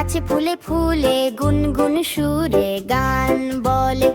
নাচে ফুলে ফুলে গুনগুন সুরে গান বলে।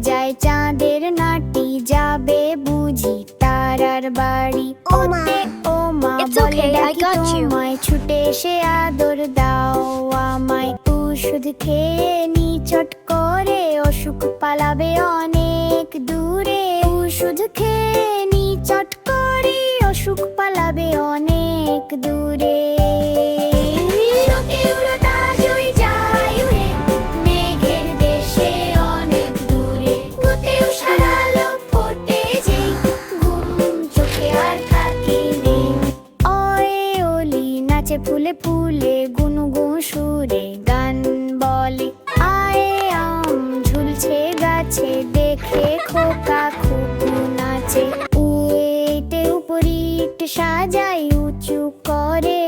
যায় চাঁদের নাটি যাবে বুঝি তারার বাড়ি। ওতে ও মা বলে. তোমায় ছুটে সে আদর দাও আমায়। ওষুধ খেয়ে নি চট করে অসুখ পালাবে অনেক দূরে। ওষুধ খেয়ে নি চট করে অসুখ পালাবে অনেক দূরে। গুনগুন সুরে গান বলে। আয়ে আম ঝুলছে গাছে, দেখে খোকা খুকু নাচে। উয়েটে উপরিট সাজাই উঁচু করে